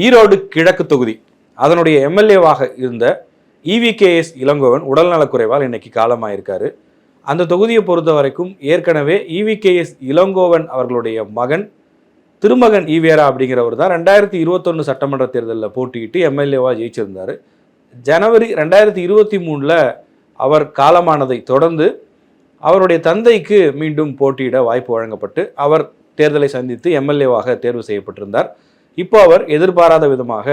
ஈரோடு கிழக்கு தொகுதி. அதனுடைய எம்எல்ஏவாக இருந்த இவிகேஎஸ் இளங்கோவன் உடல்நலக்குறைவால் இன்னைக்கு காலமாயிருக்காரு. அந்த தொகுதியை பொறுத்த வரைக்கும் ஏற்கனவே இவிகேஎஸ் இளங்கோவன் அவர்களுடைய மகன் திருமகன் ஈவேரா அப்படிங்கிறவர் தான் ரெண்டாயிரத்தி இருபத்தொன்று சட்டமன்ற தேர்தலில் போட்டியிட்டு எம்எல்ஏவாக ஜெயிச்சிருந்தார். ஜனவரி ரெண்டாயிரத்தி இருபத்தி மூணில் அவர் காலமானதை தொடர்ந்து அவருடைய தந்தைக்கு மீண்டும் போட்டியிட வாய்ப்பு வழங்கப்பட்டு அவர் தேர்தலை சந்தித்து எம்எல்ஏவாக தேர்வு செய்யப்பட்டிருந்தார். இப்போ அவர் எதிர்பாராத விதமாக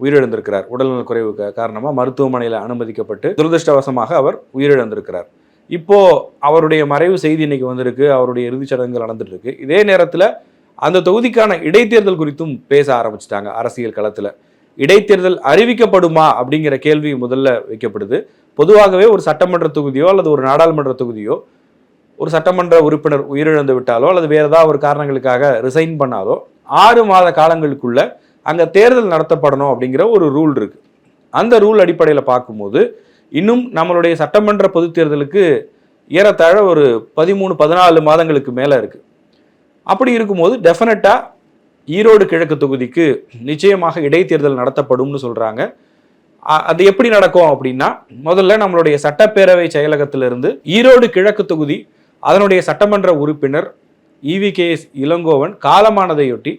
உயிரிழந்திருக்கிறார். உடல்நல குறைவு காரணமாக மருத்துவமனையில் அனுமதிக்கப்பட்டு துரதிருஷ்டவசமாக அவர் உயிரிழந்திருக்கிறார். இப்போ அவருடைய மறைவு செய்தி இன்னைக்கு வந்திருக்கு அவருடைய இறுதிச் சடங்குகள் நடந்துட்டு இருக்கு. இதே நேரத்தில் அந்த தொகுதிக்கான இடைத்தேர்தல் குறித்தும் பேச ஆரம்பிச்சிட்டாங்க அரசியல் களத்தில். இடைத்தேர்தல் அறிவிக்கப்படுமா அப்படிங்கிற கேள்வி முதல்ல வைக்கப்படுது. பொதுவாகவே ஒரு சட்டமன்ற தொகுதியோ அல்லது ஒரு நாடாளுமன்ற தொகுதியோ ஒரு சட்டமன்ற உறுப்பினர் உயிரிழந்து விட்டாலோ அல்லது வேறு ஏதாவது ஒரு காரணங்களுக்காக ரிசைன் பண்ணாலோ ஆறு மாத காலங்களுக்குள்ள அங்க தேர்தல் நடத்தப்படணும் அப்படிங்கிற ஒரு ரூல் இருக்கு. அந்த ரூல் அடிப்படையில் பார்க்கும்போது இன்னும் நம்மளுடைய சட்டமன்ற பொது தேர்தலுக்கு ஏறத்தாழ ஒரு பதிமூணு பதினாலு மாதங்களுக்கு மேல இருக்கு. அப்படி இருக்கும்போது டெஃபினட்டா ஈரோடு கிழக்கு தொகுதிக்கு நிச்சயமாக இடைத்தேர்தல் நடத்தப்படும்னு சொல்றாங்க. அது எப்படி நடக்கும் அப்படின்னா முதல்ல நம்மளுடைய சட்டப்பேரவை செயலகத்திலிருந்து ஈரோடு கிழக்கு தொகுதி அதனுடைய சட்டமன்ற உறுப்பினர் இவிகேஎஸ் இளங்கோவன் காலமானதையொட்டி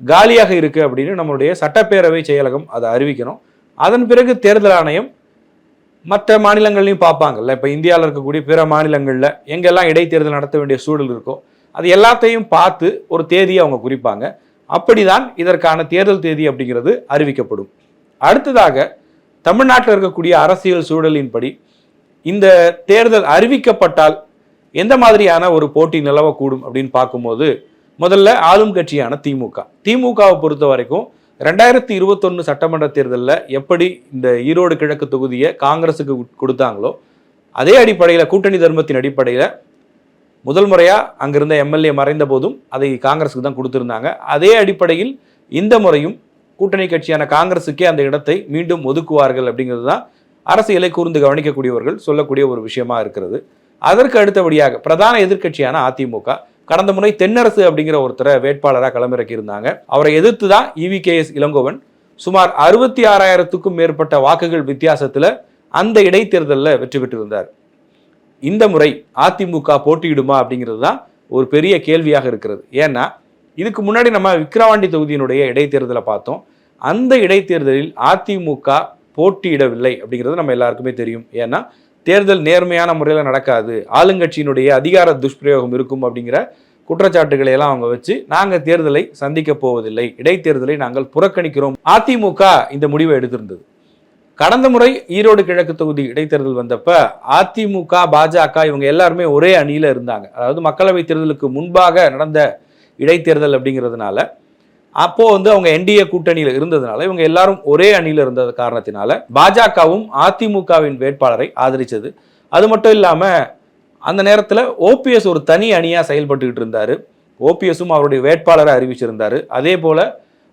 காலியாக இருக்கு அப்படின்னு நம்மளுடைய சட்டப்பேரவை செயலகம் அதை அறிவிக்கணும். அதன் பிறகு தேர்தல் ஆணையம் மற்ற மாநிலங்கள்லையும் பார்ப்பாங்கல்ல. இப்போ இந்தியாவில் இருக்கக்கூடிய பிற மாநிலங்களில் எங்கெல்லாம் இடைத்தேர்தல் நடத்த வேண்டிய சூழல் இருக்கோ அது எல்லாத்தையும் பார்த்து ஒரு தேதியை அவங்க குறிப்பாங்க. அப்படிதான் இதற்கான தேர்தல் தேதி அப்படிங்கிறது அறிவிக்கப்படும். அடுத்ததாக தமிழ்நாட்டில் இருக்கக்கூடிய அரசியல் சூழலின்படி இந்த தேர்தல் அறிவிக்கப்பட்டால் எந்த மாதிரியான ஒரு போட்டி நிலவக்கூடும் அப்படின்னு பார்க்கும்போது முதல்ல ஆளும் கட்சியான திமுக. திமுகவை பொறுத்த வரைக்கும் ரெண்டாயிரத்தி இருபத்தொன்னு சட்டமன்ற தேர்தலில் எப்படி இந்த ஈரோடு கிழக்கு தொகுதியை காங்கிரஸுக்கு கொடுத்தாங்களோ அதே அடிப்படையில் கூட்டணி தர்மத்தின் அடிப்படையில் முதல் முறையாக அங்கிருந்த எம்எல்ஏ மறைந்த போதும் அதை காங்கிரஸுக்கு தான் கொடுத்துருந்தாங்க. அதே அடிப்படையில் இந்த முறையும் கூட்டணி கட்சியான காங்கிரஸுக்கே அந்த இடத்தை மீண்டும் ஒதுக்குவார்கள் அப்படிங்கிறது தான் அரசியலை கூர்ந்து கவனிக்கக்கூடியவர்கள் சொல்லக்கூடிய ஒரு விஷயமா இருக்கிறது. அதற்கு அடுத்தபடியாக பிரதான எதிர்க்கட்சியான அதிமுக. கடந்த முறை தென்னரசு அப்படிங்கிற ஒருத்தரை வேட்பாளராக களமிறக்கி இருந்தாங்க அவரை எதிர்த்து தான் இவிகேஎஸ் இளங்கோவன் சுமார் அறுபத்தி ஆறாயிரத்துக்கும் மேற்பட்ட வாக்குகள் வித்தியாசத்தில் அந்த இடைத்தேர்தலில் வெற்றி பெற்றிருந்தார். இந்த முறை அதிமுக போட்டியிடுமா அப்படிங்கிறது தான் ஒரு பெரிய கேள்வியாக இருக்கிறது. ஏன்னா இதுக்கு முன்னாடி நம்ம விக்கிரவாண்டி தொகுதியினுடைய இடைத்தேர்தலை பார்த்தோம். அந்த இடைத்தேர்தலில் அதிமுக போட்டியிடவில்லை அப்படிங்கிறது நம்ம எல்லாருக்குமே தெரியும். ஏன்னா தேர்தல் நேர்மையான முறையில் நடக்காது. ஆளுங்கட்சியினுடைய அதிகார துஷ்பிரயோகம் இருக்கும் அப்படிங்கிற குற்றச்சாட்டுகளை எல்லாம் அவங்க வச்சு நாங்கள் தேர்தலை சந்திக்க போவதில்லை. இடைத்தேர்தலை நாங்கள் புறக்கணிக்கிறோம். அதிமுக இந்த முடிவை எடுத்திருந்தது. கடந்த முறை ஈரோடு கிழக்கு தொகுதி இடைத்தேர்தல் வந்தப்ப அதிமுக பாஜக இவங்க எல்லாருமே ஒரே அணியில் இருந்தாங்க. அதாவது மக்களவை தேர்தலுக்கு முன்பாக நடந்த இடைத்தேர்தல் அப்படிங்கிறதுனால அப்போது வந்து அவங்க என்டிஏ கூட்டணியில் இருந்ததுனால இவங்க எல்லாரும் ஒரே அணியில் இருந்தது காரணத்தினால பாஜகவும் அதிமுகவின் வேட்பாளரை ஆதரித்தது அது மட்டும் இல்லாமல் அந்த நேரத்தில் ஓபிஎஸ் ஒரு தனி அணியாக செயல்பட்டுக்கிட்டு இருந்தார். ஓபிஎஸும் அவருடைய வேட்பாளரை அறிவிச்சிருந்தார். அதே போல்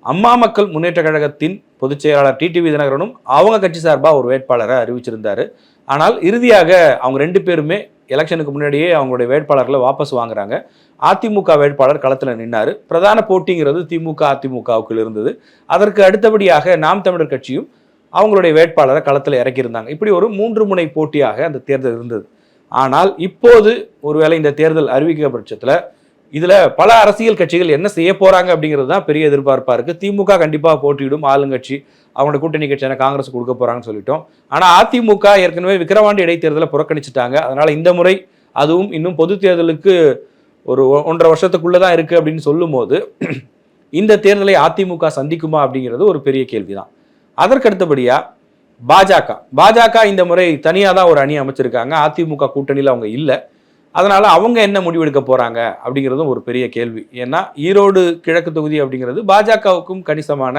அம்மா மக்கள் முன்னேற்ற கழகத்தின் பொதுச் செயலாளர் டிடிவி தினகரனும் அவங்க கட்சி சார்பாக ஒரு வேட்பாளரை அறிவிச்சிருந்தார். ஆனால் இறுதியாக அவங்க ரெண்டு பேருமே எலெக்ஷனுக்கு முன்னாடியே அவங்களுடைய வேட்பாளர்களை வாபஸ் வாங்குறாங்க. அதிமுக வேட்பாளர் களத்தில் நின்னாரு. பிரதான போட்டிங்கிறது திமுக அதிமுகவுக்கு இருந்தது. அதற்கு அடுத்தபடியாக நாம் தமிழர் கட்சியும் அவங்களுடைய வேட்பாளரை களத்தில் இறக்கியிருந்தாங்க. இப்படி ஒரு மூன்று முனை போட்டியாக அந்த தேர்தல் இருந்தது. ஆனால் இப்போது ஒருவேளை இந்த தேர்தல் அறிவிக்க பட்சத்தில் இதுல பல அரசியல் கட்சிகள் என்ன செய்ய போறாங்க அப்படிங்கிறது தான் பெரிய எதிர்பார்ப்பா இருக்கு. திமுக கண்டிப்பா போட்டியிடும். ஆளுங்கட்சி அவங்களோட கூட்டணி கட்சியான காங்கிரஸ் கொடுக்க போறாங்கன்னு சொல்லிட்டோம். ஆனா அதிமுக ஏற்கனவே விக்கிரவாண்டி இடைத்தேர்தலை புறக்கணிச்சிட்டாங்க. அதனால இந்த முறை அதுவும் இன்னும் பொது தேர்தலுக்கு ஒரு ஒ- ஒன்றரை வருஷத்துக்குள்ளே தான் இருக்குது அப்படின்னு சொல்லும்போது இந்த தேர்தலை அதிமுக சந்திக்குமா அப்படிங்கிறது ஒரு பெரிய கேள்விதான். அதற்கு அதற்கடுத்தபடியாக பாஜக. பாஜக இந்த முறை தனியாக தான் ஒரு அணி அமைச்சிருக்காங்க. அதிமுக கூட்டணியில் அவங்க இல்லை. அதனால் அவங்க என்ன முடிவெடுக்க போகிறாங்க அப்படிங்கிறதும் ஒரு பெரிய கேள்வி. ஏன்னா ஈரோடு கிழக்கு தொகுதி அப்படிங்கிறது பாஜகவுக்கும் கணிசமான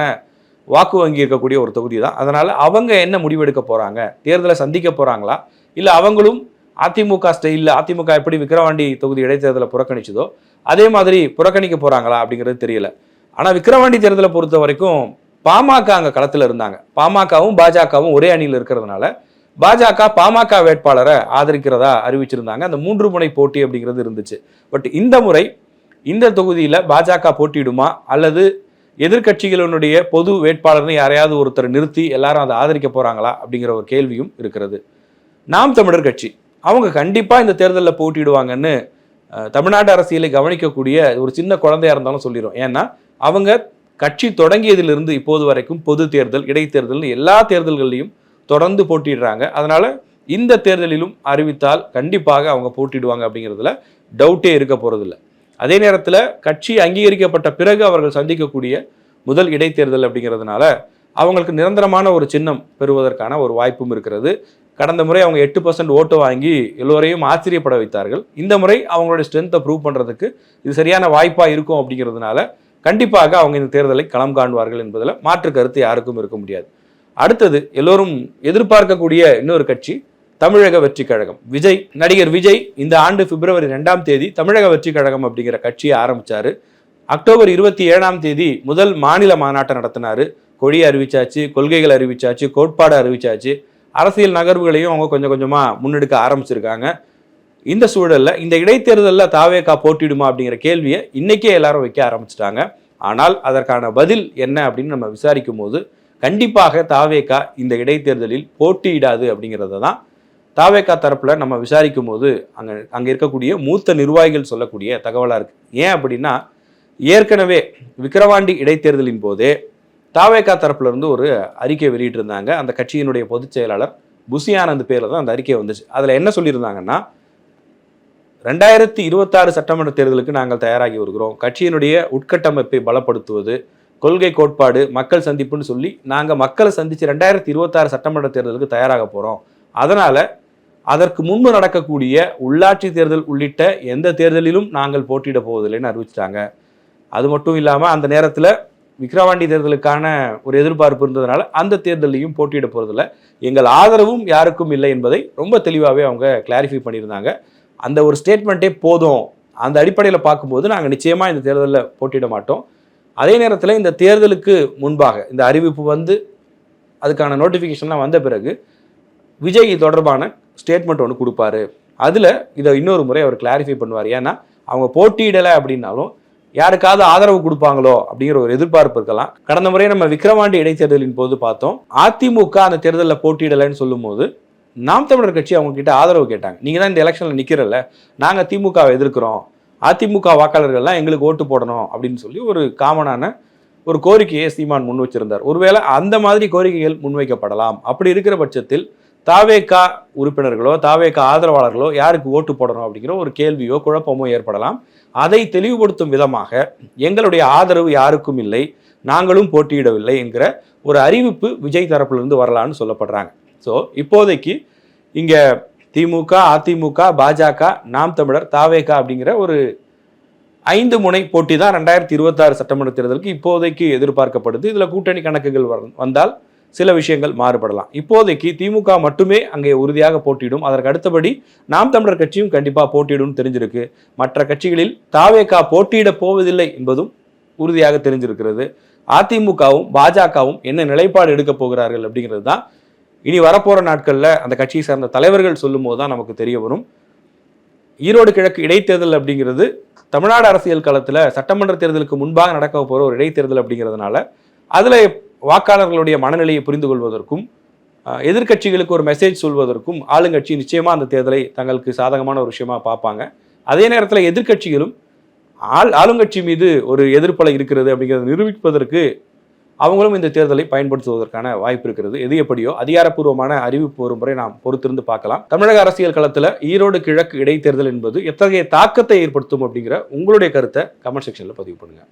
வாக்கு வங்கி இருக்கக்கூடிய ஒரு தொகுதி தான். அதனால் அவங்க என்ன முடிவெடுக்க போகிறாங்க தேர்தலை சந்திக்க போகிறாங்களா இல்லை அவங்களும் அதிமுக ஸ்டைலில் அதிமுக எப்படி விக்கிரவாண்டி தொகுதி இடைத்தேர்தலை புறக்கணிச்சதோ அதே மாதிரி புறக்கணிக்க போகிறாங்களா அப்படிங்கிறது தெரியல. ஆனால் விக்கிரவாண்டி தேர்தலை பொறுத்த வரைக்கும் பாமக அங்கே களத்தில் இருந்தாங்க. பாமகவும் பாஜகவும் ஒரே அணியில் இருக்கிறதுனால பாஜக பாமக வேட்பாளரை ஆதரிக்கிறதா அறிவிச்சிருந்தாங்க. அந்த மூன்று முனை போட்டி அப்படிங்கிறது இருந்துச்சு. பட் இந்த முறை இந்த தொகுதியில் பாஜக போட்டியிடுமா? அல்லது எதிர்கட்சிகளினுடைய பொது வேட்பாளர்னு யாரையாவது ஒருத்தர் நிறுத்தி எல்லாரும் அதை ஆதரிக்க போகிறாங்களா அப்படிங்கிற ஒரு கேள்வியும் இருக்கிறது. நாம் தமிழர் கட்சி அவங்க கண்டிப்பாக இந்த தேர்தலில் போட்டியிடுவாங்கன்னு தமிழ்நாடு அரசியலை கவனிக்கக்கூடிய ஒரு சின்ன குழந்தையா இருந்தாலும் சொல்லிடும் ஏன்னா அவங்க கட்சி தொடங்கியதிலிருந்து இப்போது வரைக்கும் பொது தேர்தல் இடைத்தேர்தல் எல்லா தேர்தல்கள்லையும் தொடர்ந்து போட்டிடுறாங்க. அதனால் இந்த தேர்தலிலும் அறிவித்தால் கண்டிப்பாக அவங்க போட்டிடுவாங்க அப்படிங்கிறதுல டவுட்டே இருக்க போகிறதில்ல அதே நேரத்தில் கட்சி அங்கீகரிக்கப்பட்ட பிறகு அவர்கள் சந்திக்கக்கூடிய முதல் இடைத்தேர்தல் அப்படிங்கிறதுனால அவங்களுக்கு நிரந்தரமான ஒரு சின்னம் பெறுவதற்கான ஒரு வாய்ப்பும் இருக்கிறது. கடந்த முறை அவங்க எட்டு பர்சன்ட் ஓட்டு வாங்கி எல்லோரையும் ஆச்சரியப்பட வைத்தார்கள். இந்த முறை அவங்களுடைய ஸ்ட்ரென்த்தை ப்ரூவ் பண்ணுறதுக்கு இது சரியான வாய்ப்பாக இருக்கும் அப்படிங்கிறதுனால கண்டிப்பாக அவங்க இந்த தேர்தலை களம் காண்பார்கள் என்பதில் மாற்று கருத்து யாருக்கும் இருக்க முடியாது. அடுத்தது எல்லோரும் எதிர்பார்க்கக்கூடிய இன்னொரு கட்சி தமிழக வெற்றி கழகம். விஜய் நடிகர் விஜய் இந்த ஆண்டு பிப்ரவரி ரெண்டாம் தேதி தமிழக வெற்றி கழகம் அப்படிங்கிற கட்சியை ஆரம்பித்தார் அக்டோபர் இருபத்தி ஏழாம் தேதி முதல் மாநில மாநாட்டை நடத்தினார். கொடி அறிவிச்சாச்சு கொள்கைகள் அறிவிச்சாச்சு கோட்பாடு அறிவிச்சாச்சு. அரசியல் நகர்வுகளையும் அவங்க கொஞ்சம் கொஞ்சமாக முன்னெடுக்க ஆரம்பிச்சிருக்காங்க. இந்த சூழலில் இந்த இடைத்தேர்தலில் தாவேகா போட்டிடுமா அப்படிங்கிற கேள்வியை இன்றைக்கே எல்லாரும் வைக்க ஆரம்பிச்சிட்டாங்க. ஆனால் அதற்கான பதில் என்ன அப்படின்னு நம்ம விசாரிக்கும் போது கண்டிப்பாக தாவேகா இந்த இடைத்தேர்தலில் போட்டியிடாது அப்படிங்கிறத தான் தாவேகா தரப்பில் நம்ம விசாரிக்கும் போது அங்கே அங்கே இருக்கக்கூடிய மூத்த நிர்வாகிகள் சொல்லக்கூடிய தகவலாக இருக்குது ஏன் அப்படின்னா ஏற்கனவே விக்கிரவாண்டி இடைத்தேர்தலின் போதே தாவேகா தரப்புலேருந்து ஒரு அறிக்கை வெளியிட்டிருந்தாங்க. அந்த கட்சியினுடைய பொதுச் செயலாளர் புசி ஆனந்த் தான் அந்த அறிக்கை வந்துச்சு. அதில் என்ன சொல்லியிருந்தாங்கன்னா ரெண்டாயிரத்தி இருபத்தாறு சட்டமன்ற தேர்தலுக்கு நாங்கள் தயாராகி வருகிறோம். கட்சியினுடைய உட்கட்டமைப்பை பலப்படுத்துவது கொள்கை கோட்பாடு மக்கள் சந்திப்புன்னு சொல்லி நாங்கள் மக்களை சந்தித்து ரெண்டாயிரத்தி இருபத்தாறு சட்டமன்ற தேர்தலுக்கு தயாராக போகிறோம் அதனால் அதற்கு முன்பு நடக்கக்கூடிய உள்ளாட்சி தேர்தல் உள்ளிட்ட எந்த தேர்தலிலும் நாங்கள் போட்டியிட போவதில்லைன்னு அறிவிச்சிட்டாங்க. அது மட்டும் இல்லாமல் அந்த நேரத்தில் விக்கிரவாண்டி தேர்தலுக்கான ஒரு எதிர்பார்ப்பு இருந்ததுனால அந்த தேர்தலையும் போட்டியிட போகிறதில்ல எங்கள் ஆதரவும் யாருக்கும் இல்லை என்பதை ரொம்ப தெளிவாகவே அவங்க கிளாரிஃபை பண்ணியிருந்தாங்க. அந்த ஒரு ஸ்டேட்மெண்ட்டே போதும். அந்த அடிப்படையில் பார்க்கும்போது நாங்கள் நிச்சயமாக இந்த தேர்தலில் போட்டியிட மாட்டோம். அதே நேரத்தில் இந்த தேர்தலுக்கு முன்பாக இந்த அறிவிப்பு வந்து அதுக்கான நோட்டிஃபிகேஷன்லாம் வந்த பிறகு விஜய் தொடர்பான ஸ்டேட்மெண்ட் ஒன்று கொடுப்பாரு. அதில் இதை இன்னொரு முறை அவர் கிளாரிஃபை பண்ணுவார். ஏன்னா அவங்க போட்டியிடலை அப்படின்னாலும் யாருக்காவது ஆதரவு கொடுப்பாங்களோ அப்படிங்கிற ஒரு எதிர்பார்ப்பு இருக்கலாம். கடந்த முறை நம்ம விக்கிரவாண்டி இடைத்தேர்தலின் போது பார்த்தோம் அதிமுக அந்த தேர்தலில் போட்டியிடலைன்னு சொல்லும்போது நாம் தமிழர் கட்சி அவங்க கிட்ட ஆதரவு கேட்டாங்க. நீங்கள் தான் இந்த எலெக்ஷனில் நிற்கிறல்ல நாங்கள் திமுகவை எதிர்க்கிறோம். அதிமுக வாக்காளர்கள்லாம் எங்களுக்கு ஓட்டு போடணும் அப்படின்னு சொல்லி ஒரு காமனான ஒரு கோரிக்கையை சீமான் முன் வச்சிருந்தார். ஒருவேளை அந்த மாதிரி கோரிக்கைகள் முன்வைக்கப்படலாம். அப்படி இருக்கிற பட்சத்தில் தாவேக்கா உறுப்பினர்களோ தாவேகா ஆதரவாளர்களோ யாருக்கு ஓட்டு போடணும் அப்படிங்கிற ஒரு கேள்வியோ குழப்பமோ ஏற்படலாம். அதை தெளிவுபடுத்தும் விதமாக எங்களுடைய ஆதரவு யாருக்கும் இல்லை நாங்களும் போட்டியிடவில்லை என்கிற ஒரு அறிவிப்பு விஜய் தரப்பிலிருந்து வரலான்னு சொல்லப்படுறாங்க. ஸோ இப்போதைக்கு இங்கே திமுக அதிமுக பாஜக நாம் தமிழர் தாவேகா அப்படிங்கிற ஒரு ஐந்து முனை போட்டி தான் ரெண்டாயிரத்தி இருபத்தாறு சட்டமன்ற தேர்தலுக்கு இப்போதைக்கு எதிர்பார்க்கப்படுது. இதில் கூட்டணி கணக்குகள் வந்தால் சில விஷயங்கள் மாறுபடலாம். இப்போதைக்கு திமுக மட்டுமே அங்கே உறுதியாக போட்டியிடும். அதற்கு அடுத்தபடி நாம் தமிழர் கட்சியும் கண்டிப்பாக போட்டியிடும் தெரிஞ்சிருக்கு. மற்ற கட்சிகளில் தாவேகா போட்டியிட போவதில்லை என்பதும் உறுதியாக தெரிஞ்சிருக்கிறது. அதிமுகவும் பாஜகவும் என்ன நிலைப்பாடு எடுக்க போகிறார்கள் அப்படிங்கிறது தான் இனி வரப்போகிற நாட்களில் அந்த கட்சியை சார்ந்த தலைவர்கள் சொல்லும்போது தான் நமக்கு தெரிய வரும். ஈரோடு கிழக்கு இடைத்தேர்தல் அப்படிங்கிறது தமிழ்நாடு அரசியல் காலத்தில் சட்டமன்ற தேர்தலுக்கு முன்பாக நடக்க போகிற ஒரு இடைத்தேர்தல் அப்படிங்கிறதுனால அதில் வாக்காளர்களுடைய மனநிலையை புரிந்து கொள்வதற்கும் எதிர்கட்சிகளுக்கு எதிர்க்கட்சிகளுக்கு ஒரு மெசேஜ் சொல்வதற்கும் ஆளுங்கட்சி நிச்சயமாக அந்த தேர்தலை தங்களுக்கு சாதகமான ஒரு விஷயமா பார்ப்பாங்க. அதே நேரத்தில் எதிர்க்கட்சிகளும் ஆள் ஆளுங்கட்சி மீது ஒரு எதிர்ப்பலை இருக்கிறது அப்படிங்கிறத நிரூபிப்பதற்கு அவங்களும் இந்த தேர்தலை பயன்படுத்துவதற்கான வாய்ப்பு இருக்கிறது. எது எப்படியோ அதிகாரப்பூர்வமான அறிவிப்பு ஒரு முறை நாம் பொறுத்திருந்து பார்க்கலாம். தமிழக அரசியல் களத்தில் ஈரோடு கிழக்கு இடைத்தேர்தல் என்பது எத்தகைய தாக்கத்தை ஏற்படுத்தும் அப்படிங்கிற உங்களுடைய கருத்தை கமெண்ட் செக்ஷனில் பதிவு பண்ணுங்கள்